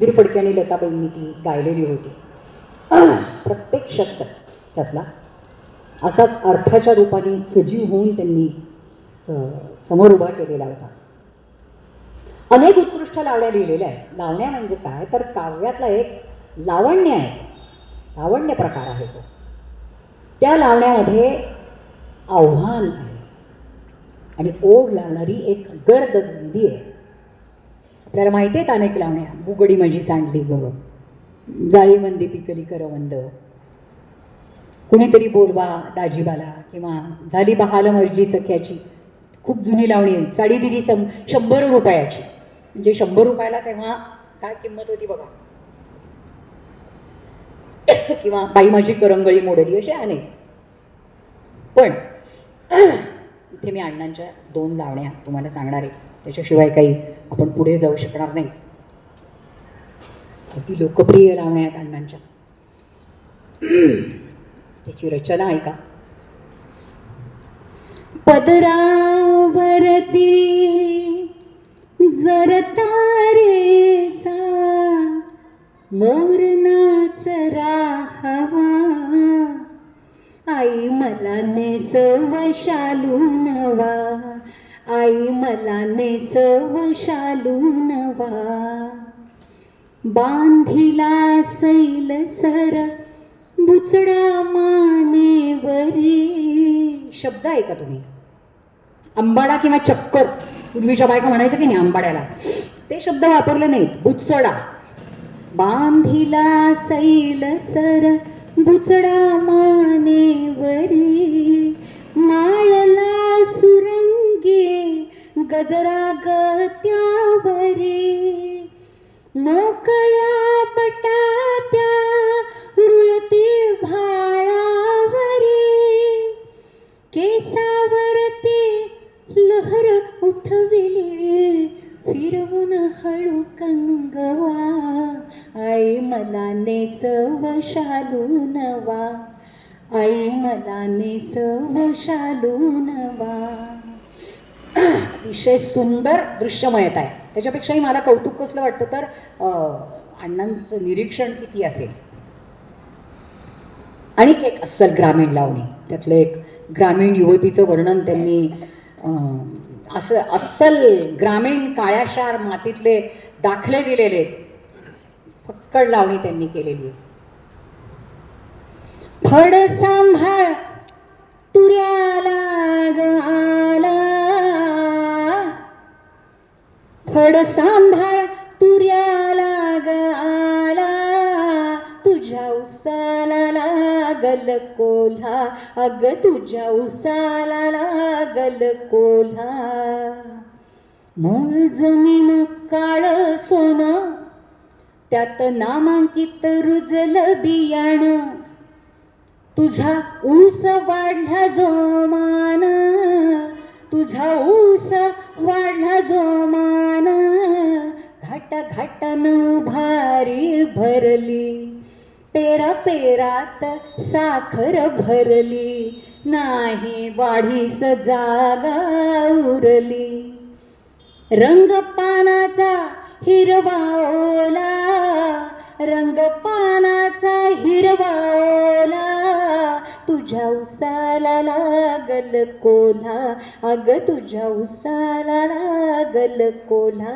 सुधीर फडके आणि लताबाईंनी ती गायलेली होती. प्रत्येक शब्द त्यातला असाच अर्थाच्या रूपाने सजीव होऊन त्यांनी समोर उभा केलेला होता. अनेक उत्कृष्ट लावण्या लिहिलेल्या आहेत. लावण्या म्हणजे काय? तर काव्यातला एक लावण्य आहे. लावण्य प्रकार आहे तो. त्या लावण्यामध्ये आव्हान आहे. आणि ओढ लावणारी एक गर्द गुंडी आहे. आपल्याला माहिती आहेत अनेक लावण्या बुगडी माझी सांडली ग जाळी मंदी पिकली करवंद. कुणीतरी बोलवा दाजीबाला किंवा झाली बहाल मर्जी सख्याची. खूप जुनी लावणी आहे. साडी दिली सम शंभर रुपयाची. म्हणजे शंभर रुपयाला तेव्हा काय किंमत होती बघा. किंवा बाई माझी करंगळी मोडली असे अनेक. पण इथे मी अण्णांच्या दोन लावण्या तुम्हाला सांगणार आहे. त्याच्याशिवाय काही आपण पुढे जाऊ शकणार नाही. अगदी लोकप्रिय लावण्यात अण्णांच्या त्याची रचना आहे का पदरावरती जर तारेचा मोर नाच राहावा. आई मला नेसव शालू नवा. आई मला नेसव शालू नवा बांधिला सैल सर बुचडा मानेवरी. शब्द आहे का तुम्ही? अंबाडा किंवा चक्कर. पूर्वीच्या बायका म्हणायच्या की नाही अंबाड्याला? ते शब्द वापरले नाहीत. बुचडा. बांधिला सैल सर बुचडा मानेवरी. गजरा गत्यावरी मोकळ्या पटात्या रुळती भाळावरी केसावरती लहर उठविली फिरवून हळू कंगवा. आई मला नेसव शालू नवा आई मला नेसव शालू नवा. अतिशय सुंदर दृश्यमयता आहे. त्याच्यापेक्षाही मला कौतुक कसलं वाटतं तर अण्णांचं निरीक्षण किती असेल? आणि एक अस्सल ग्रामीण लावणी. त्यातलं एक ग्रामीण युवतीचं वर्णन त्यांनी असं अस्सल ग्रामीण काळ्याशार मातीतले दाखले दिलेले फक्कड लावणी त्यांनी केलेली आहे. फड सांभाळ तुऱ्याला फड सांभाळ तुऱ्याला ग आला तुझ्या उसाला लागल कोल्हा. अग तुझ्या उसाला लागल कोल्हा. मूळ जमीन काळ सोनं त्यात नामांकित रुजल बियाणं. तुझा ऊस वाढला जोमान तुझा ऊस वाढला जोमान घाटा घाटानं भारी भरली. पेरा पेरात साखर भरली. नाही वाढीस जागा उरली. रंग पानाचा हिरवा ओला. रंग पानाचा हिरवा ओला. तुझ्या उसाला लागल कोल्हा. अग तुझ्या उसाला लागल कोल्हा.